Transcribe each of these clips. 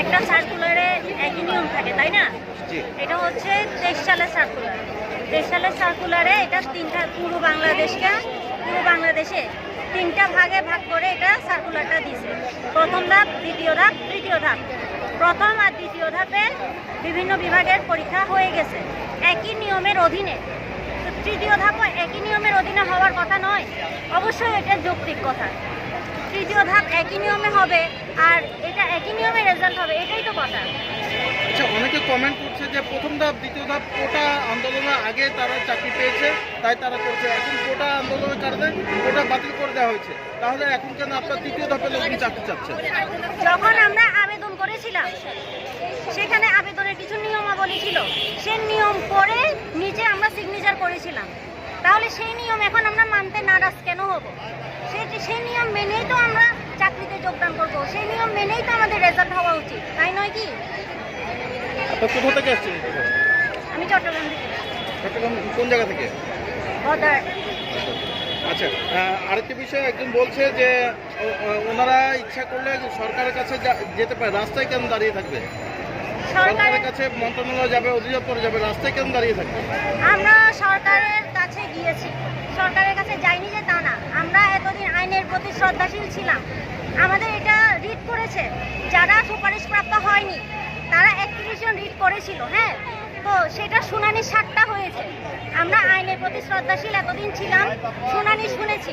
একটা সার্কুলারে একই নিয়ম থাকে তাই না? এটা হচ্ছে তেইশ সালের সার্কুলার তেইশ সালের সার্কুলারে এটা তিনটা পুরো বাংলাদেশকে পুরো বাংলাদেশে তিনটা ভাগে ভাগ করে এটা সার্কুলারটা দিছে প্রথম ধাপ দ্বিতীয় ধাপ তৃতীয় ধাপ। প্রথম আর দ্বিতীয় ধাপে বিভিন্ন বিভাগের পরীক্ষা হয়ে গেছে। একই নিয়মের অধীনে। তো তৃতীয় ধাপও একই নিয়মের অধীনে হওয়ার কথা নয়। অবশ্যই এটা যৌক্তিক কথা। তৃতীয় ধাপ একই নিয়মে হবে আর এটা একই নিয়মে রেজাল্ট হবে এটাই তো কথা। আচ্ছা অনেকে কমেন্ট করছে যে প্রথম ধাপ দ্বিতীয় ধাপ কোটা আন্দোলনের আগে তারা চাকরি পেয়েছে তাই তারা করছে। এখন কোটা আন্দোলনের কারণে কোটা বাতিল করে দেওয়া হয়েছে। তাহলে এখন কেন আপনার তৃতীয় ধাপের লোক চাকরি চাচ্ছেন যখন আমরা আবেদন করেছিলাম সেখানে আবেদনের কিছু নিয়মাবলী ছিল। সেই নিয়ম পড়ে নিচে আমরা সিগনেচার করেছিলাম। তাহলে সেই নিয়ম এখন আমরা মানতে নারাজ কেন হব? সেই সেই নিয়ম মেনেই তো আমরা চাকরিতে যোগদান করব। সেই নিয়ম মেনেই তো আমাদের রেজাল্ট হওয়া উচিত তাই নয় কি? কোথা থেকে আসছেন? আমি চট্টগ্রাম থেকে। চট্টগ্রাম কোন জায়গা থেকে? বদার আচ্ছা আরেকটি বিষয় একজন বলছে যে ওনারা ইচ্ছা করলে সরকারের কাছে যেতে পারে রাস্তায় কেন দাঁড়িয়ে থাকবে? সরকারের সরকারের কাছে মন্ত্রণালয় যাবে অধিদপ্তরে যাবে রাস্তায় কেন দাঁড়িয়ে থাকবে? আমরা সরকারের কাছে গিয়েছি। সরকারের কাছে যাইনি যে তা না আমরা এতদিন আইনের প্রতি শ্রদ্ধাশীল ছিলাম। আমাদের এটা রিড করেছে। যারা সুপারিশপ্রাপ্ত হয়নি, তারা একত্রিশ জন রিড করেছিল হ্যাঁ? তো সেটা শুনানি সাতটা হয়েছে। আমরা আইনের প্রতি শ্রদ্ধাশীল এতদিন ছিলাম, শুনানি শুনেছি।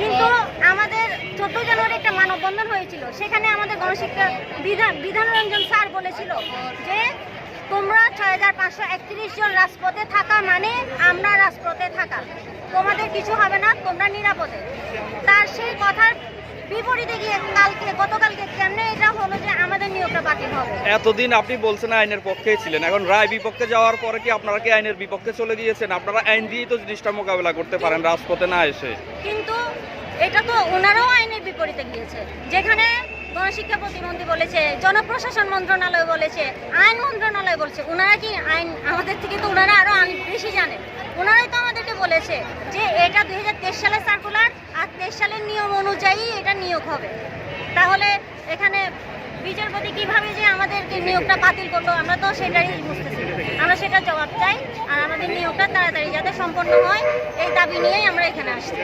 কিন্তু আমাদের চোদ্দ জানুয়ারি একটা মানববন্ধন হয়েছিল। সেখানে আমাদের গণশিক্ষা বিধান বিধানরঞ্জন স্যার বলেছিল যে তোমরা ছয় হাজার পাঁচশো একত্রিশ জন রাজপথে থাকা মানে আমরা রাজপথে থাকা। তোমাদের কিছু হবে না তোমরা নিরাপদে। তার সেই কথার বিপরীতে গিয়ে কালকে গতকালকে কেমনে এটা হলো যে আমাদের নিয়োগটা বাতিল হবে? এতদিন আপনি বলছেন আইনের পক্ষেই ছিলেন এখন রায় বিপক্ষে যাওয়ার পরে কি আপনারা কি আইনের বিপক্ষে চলে গিয়েছেন? আপনারা আইন দিয়েই তো জিনিসটা মোকাবেলা করতে পারেন রাজপথে না এসে। কিন্তু এটা তো ওনারাও আইনের বিপরীতে গিয়েছে যেখানে গণশিক্ষা প্রতিমন্ত্রী বলেছে, জনপ্রশাসন মন্ত্রণালয় বলেছে, আইন মন্ত্রণালয় বলেছে। ওনারা কি আইন, আমাদের থেকে তো ওনারা আরও আইন বেশি জানেন ওনারাই তো আমাদেরকে বলেছে যে এটা দুই হাজার তেইশ সালের সার্কুলার আর তেইশ সালের নিয়ম অনুযায়ী এটা নিয়োগ হবে। তাহলে এখানে বিচারপতি কীভাবে যে আমাদেরকে নিয়োগটা বাতিল করল, আমরা তো সেটাই বুঝতেছি। আমরা সেটা জবাব চাই আর আমাদের নিয়োগটা তাড়াতাড়ি যাতে সম্পন্ন হয়, এই দাবি নিয়েই আমরা এখানে আসছি।